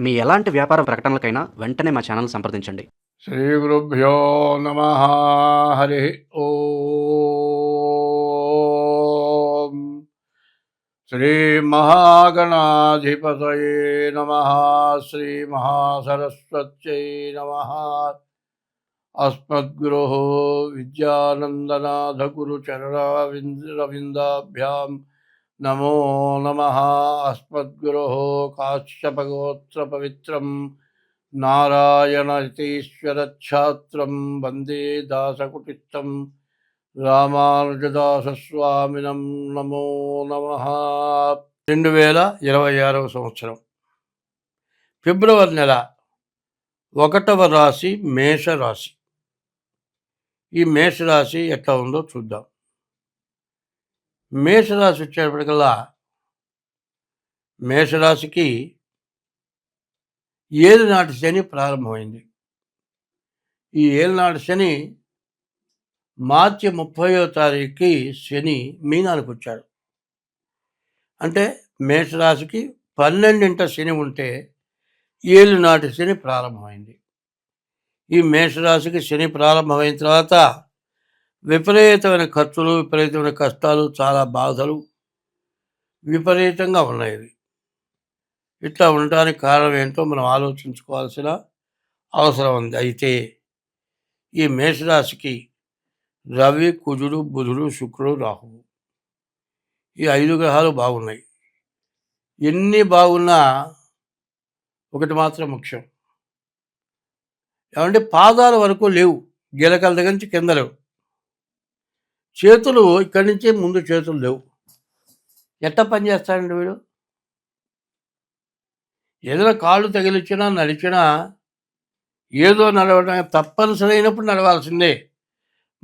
మీ ఎలాంటి వ్యాపార ప్రకటనలకైనా వెంటనే మా ఛానల్ సంప్రదించండి. శ్రీ గురుభ్యో నమ హరి ఓం. శ్రీమహాగణాధిపతయే నమ శ్రీమహాసరస్వత్యై నమ. అస్మద్గురు విద్యానందనాథగురుచరణరవిందాభ్యాం నమో నమ అస్మద్గురు కాశ్యపగోత్రపవిత్రం నారాయణతీశ్వరఛాత్రం వందే దాసకుటిస్థం రామానుజదాసస్వామినం నమో నమ. రెండు వేల ఇరవై ఆరవ సంవత్సరం. ఫిబ్రవరి నెల ఒకటవ రాశి మేషరాశి. ఈ మేషరాశి ఎట్లా ఉందో చూద్దాం. మేషరాశి వచ్చేటప్పటికల్లా మేషరాశికి ఏలినాటి శని ప్రారంభమైంది. ఈ ఏలినాటి శని మార్చి ముప్పయో తారీఖుకి శని మీనానికి వచ్చాడు. అంటే మేషరాశికి పన్నెండింట శని ఉంటే ఏలినాటి శని ప్రారంభమైంది. ఈ మేషరాశికి శని ప్రారంభమైన తర్వాత విపరీతమైన ఖర్చులు విపరీతమైన కష్టాలు చాలా బాధలు విపరీతంగా ఉన్నాయి. ఇట్లా ఉండడానికి కారణం ఏంటో మనం ఆలోచించుకోవాల్సిన అవసరం ఉంది. అయితే ఈ మేషరాశికి రవి కుజుడు బుధుడు శుక్రుడు రాహువు ఈ ఐదు గ్రహాలు బాగున్నాయి. ఎన్ని బాగున్నా ఒకటి మాత్రం ముఖ్యం. ఏమంటే పాదాల వరకు లేవు. గిలకల దగ్గర నుంచి కింద లేవు. చేతులు ఇక్కడి నుంచి ముందు చేతులు లేవు. ఎట్ట పని చేస్తాడండి వీడు? ఏదైనా కాళ్ళు తగిలిచ్చినా నడిచినా ఏదో నడవడం తప్పనిసరి అయినప్పుడు నడవాల్సిందే.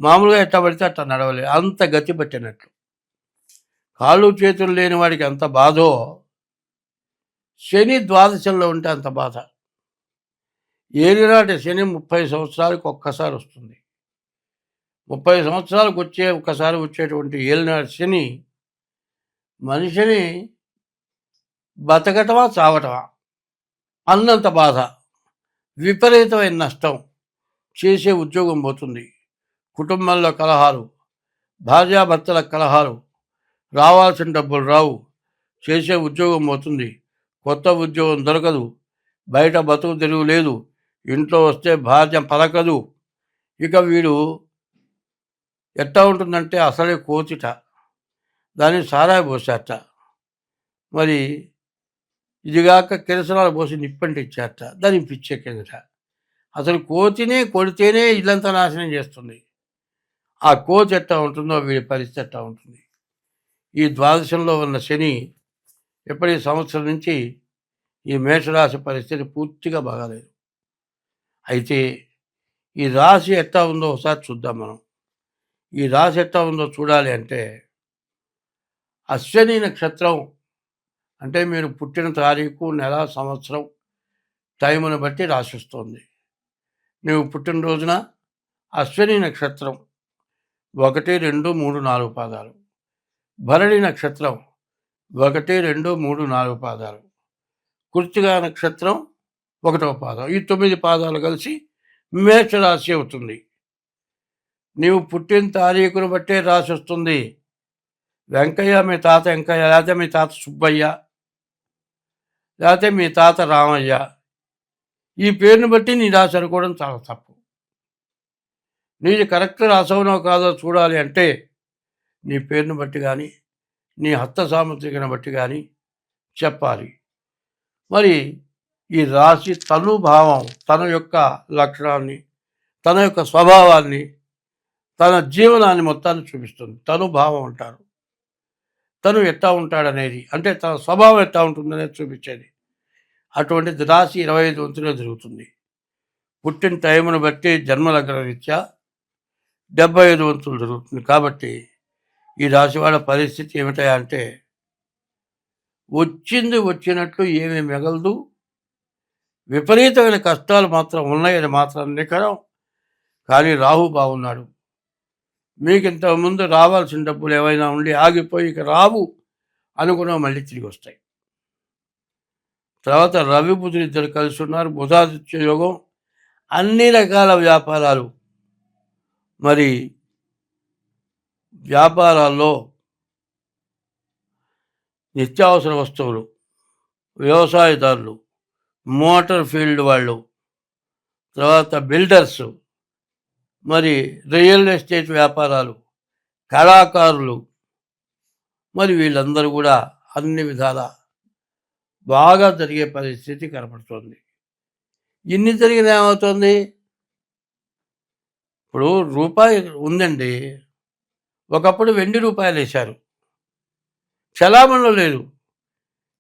మామూలుగా ఎట్ట పడితే అట్లా నడవలేదు అంత గతి పట్టినట్లు. కాళ్ళు చేతులు లేని వాడికి ఎంత బాధో. శని ద్వాదశంలో ఉంటే అంత బాధ. ఏలినాటి శని ముప్పై సంవత్సరాలకు ఒక్కసారి వస్తుంది. ముప్పై సంవత్సరాలకు వచ్చే ఒకసారి వచ్చేటువంటి ఏలినాడు శని మనిషిని బతకటమా చావటమా? అన్నంత బాధ విపరీతమైన నష్టం చేసే ఉద్యోగం పోతుంది. కుటుంబంలో కలహాలు భార్యాభర్తల కలహాలు రావాల్సిన డబ్బులు రావు చేసే ఉద్యోగం పోతుంది. కొత్త ఉద్యోగం దొరకదు బయట బతుకు తెరువు లేదు ఇంట్లో వస్తే భార్య పలకదు. ఇక వీడు ఎట్టా ఉంటుందంటే అసలే కోతిట. దాన్ని సారాయి పోసేట. మరి ఇదిగాక కిరసనాలు పోసి నిప్పంటి ఇచ్చేట. దానికి పిచ్చెక్కిందట అసలు కోతినే కొడితేనే ఇల్లంతా నాశనం చేస్తుంది. ఆ కోతి ఎట్టా ఉంటుందో వీడి పరిస్థితి ఎట్టా ఉంటుంది? ఈ ద్వాదశంలో ఉన్న శని ఎప్పటి సంవత్సరం నుంచి ఈ మేషరాశి పరిస్థితి పూర్తిగా బాగాలేదు. అయితే ఈ రాశి ఎట్టా ఉందో ఒకసారి చూద్దాం మనం. ఈ రాశి ఎట్లా ఉందో చూడాలి అంటే అశ్వని నక్షత్రం అంటే మీరు పుట్టిన తారీఖు నెల సంవత్సరం టైమును బట్టి రాసిస్తుంది నువ్వు పుట్టినరోజున అశ్వని నక్షత్రం ఒకటి రెండు మూడు నాలుగు పాదాలు. భరణి నక్షత్రం ఒకటి రెండు మూడు నాలుగు పాదాలు. కృతిగా నక్షత్రం ఒకటో పాదం. ఈ తొమ్మిది పాదాలు కలిసి మేషరాశి అవుతుంది. నీవు పుట్టిన తారీఖును బట్టే రాసి వస్తుంది వెంకయ్య మీ తాత వెంకయ్య లేకపోతే మీ తాత సుబ్బయ్య లేకపోతే మీ తాత రామయ్య ఈ పేరుని బట్టి నీ రాసి అనుకోవడం చాలా తప్పు. నీది కరెక్ట్ రాసవునో కాదో చూడాలి అంటే నీ పేరుని బట్టి కానీ నీ హస్త సాముద్రికను బట్టి కానీ చెప్పాలి. మరి ఈ రాశి తను భావం తన యొక్క లక్షణాన్ని తన యొక్క స్వభావాన్ని తన జీవనాన్ని మొత్తాన్ని చూపిస్తుంది. తను భావం అంటారు. తను ఎట్టా ఉంటాడనేది అంటే తన స్వభావం ఎట్టా ఉంటుందనేది చూపించేది. అటువంటి రాశి ఇరవై ఐదు వంతులో జరుగుతుంది. పుట్టిన టైమును బట్టి జన్మలగ్న రీత్యా డెబ్బై ఐదు వంతులు జరుగుతుంది. కాబట్టి ఈ రాశి వాళ్ళ పరిస్థితి ఏమిటా అంటే వచ్చింది వచ్చినట్లు ఏమీ మిగలదు. విపరీతమైన కష్టాలు మాత్రం ఉన్నాయని మాత్రం నికరం. కానీ రాహు బాగున్నాడు మీకు ఇంతకుముందు రావాల్సిన డబ్బులు ఏవైనా ఉండి ఆగిపోయి ఇక రావు అనుకున్నా మళ్ళీ తిరిగి వస్తాయి. తర్వాత రవి బుధులు ఇద్దరు కలిసి ఉన్నారు. బుధాదిత్య యోగం అన్ని రకాల వ్యాపారాలు. మరి వ్యాపారాల్లో నిత్యావసర వస్తువులు వ్యవసాయదారులు మోటార్ ఫీల్డ్ వాళ్ళు తర్వాత బిల్డర్స్ మరి రియల్ ఎస్టేట్ వ్యాపారాలు కళాకారులు మరి వీళ్ళందరూ కూడా అన్ని విధాల బాగా జరిగే పరిస్థితి కనపడుతుంది. ఇన్ని జరిగిన ఏమవుతుంది? ఇప్పుడు రూపాయి ఉందండి. ఒకప్పుడు వెండి రూపాయలు వేశారు. చలామణిలో లేదు.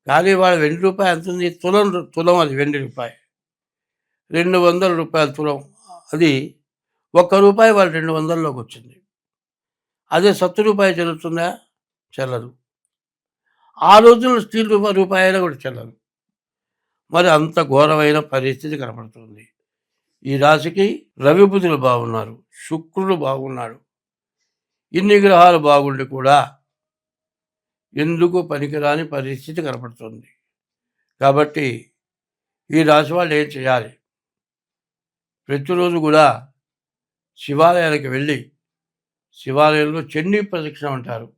కానీ వాళ్ళ వెండి రూపాయి ఎంత ఉంది? తులం తులం అది వెండి రూపాయి. రెండు వందల రూపాయల తులం. అది ఒక్క రూపాయి వాళ్ళు రెండు వందల్లోకి వచ్చింది. అదే సత్తు రూపాయి చెల్లుతుందా? చెల్లదు. ఆ రోజుల్లో స్టీల్ రూపాయి కూడా చెల్లదు. మరి అంత ఘోరమైన పరిస్థితి కనపడుతుంది. ఈ రాశికి రవిబుధులు బాగున్నారు శుక్రుడు బాగున్నాడు. ఇన్ని గ్రహాలు బాగుండి కూడా ఎందుకు పనికిరాని పరిస్థితి కనపడుతుంది. కాబట్టి ఈ రాశి వాళ్ళు ఏం చేయాలి? ప్రతిరోజు కూడా శివాలయాలకు వెళ్ళి శివాలయంలో చండీ ప్రదక్షిణ అంటారు.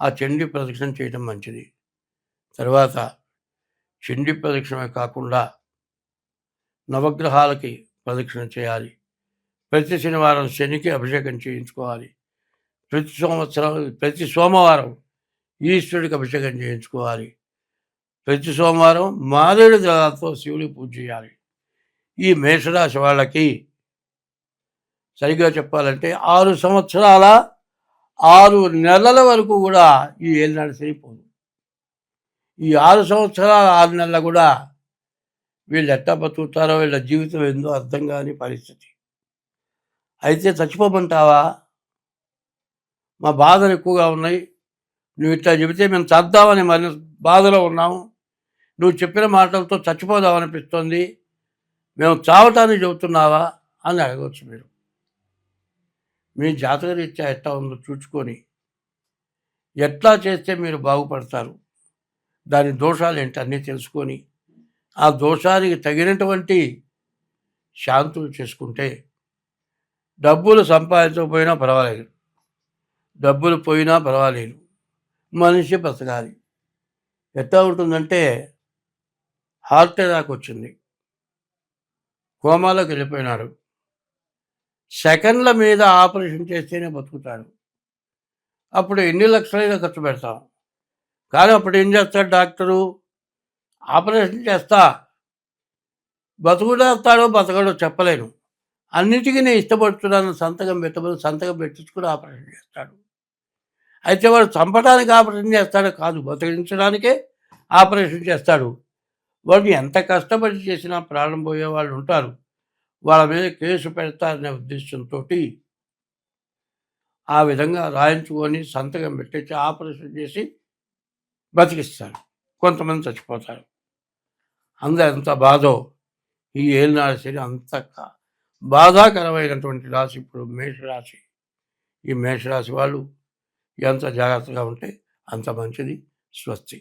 ఆ చండీ ప్రదక్షిణ చేయటం మంచిది. తర్వాత చండీ ప్రదక్షిణమే కాకుండా నవగ్రహాలకి ప్రదక్షిణ చేయాలి. ప్రతి శనివారం శనికి అభిషేకం చేయించుకోవాలి. ప్రతి సంవత్సరం ప్రతి సోమవారం ఈశ్వరుడికి అభిషేకం చేయించుకోవాలి. ప్రతి సోమవారం మారేడు దళాలతో శివుడికి పూజ చేయాలి. ఈ మేషరాశి వాళ్ళకి సరిగ్గా చెప్పాలంటే ఆరు సంవత్సరాల ఆరు నెలల వరకు కూడా ఈ ఏలినాడు సరిపోదు ఈ ఆరు సంవత్సరాల ఆరు నెలల కూడా వీళ్ళు ఎట్టా బతుకుతారో వీళ్ళ జీవితం ఏందో అర్థం కాని పరిస్థితి. అయితే చచ్చిపోమంటావా? మా బాధలు ఎక్కువగా ఉన్నాయి. నువ్వు ఇట్లా చెబితే మేము చద్దామని మరి బాధలో ఉన్నాము నువ్వు చెప్పిన మాటలతో చచ్చిపోదామనిపిస్తుంది మేము చావటానికి చెబుతున్నావా? అని అడగవచ్చు మీరు. మీ జాతక రీత్యా ఎట్లా ఉందో చూసుకొని ఎట్లా చేస్తే మీరు బాగుపడతారు? దాని దోషాలు ఏంటి? అన్నీ తెలుసుకొని ఆ దోషానికి తగినటువంటి శాంతులు చేసుకుంటే డబ్బులు సంపాదించకపోయినా పర్వాలేదు. డబ్బులు పోయినా పర్వాలేదు. మనిషి బ్రతకాలి ఎట్లా ఉంటుందంటే హార్ట్ అటాక్ వచ్చింది. కోమాలోకి వెళ్ళిపోయినాడు. సెకండ్ల మీద ఆపరేషన్ చేస్తేనే బతుకుతాడు అప్పుడు ఎన్ని లక్షలైనా ఖర్చు పెడతాం. కానీ అప్పుడు ఏం చేస్తాడు డాక్టరు? ఆపరేషన్ చేస్తా. బతుకుడేస్తాడో బతకడో చెప్పలేను. అన్నిటికీ నేను ఇష్టపడుతున్నాను సంతకం పెట్టబోదు సంతకం పెట్టించుకుని ఆపరేషన్ చేస్తాడు. అయితే వాడు చంపడానికి ఆపరేషన్ చేస్తాడో కాదు బతికించడానికే ఆపరేషన్ చేస్తాడు. వాడిని ఎంత కష్టపడి చేసినా ప్రాణం పోయే వాళ్ళు ఉంటారు. వాళ్ళ మీద కేసు పెడతారనే ఉద్దేశంతో ఆ విధంగా రాయించుకొని సంతకం పెట్టించి ఆపరేషన్ చేసి బతికిస్తారు. కొంతమంది చచ్చిపోతారు. అందరు ఎంత బాధో ఈ ఏలినాడు శని అంత బాధాకరమైనటువంటి రాశి ఇప్పుడు మేషరాశి. ఈ మేషరాశి వాళ్ళు ఎంత జాగ్రత్తగా ఉంటే అంత మంచిది స్వస్తి.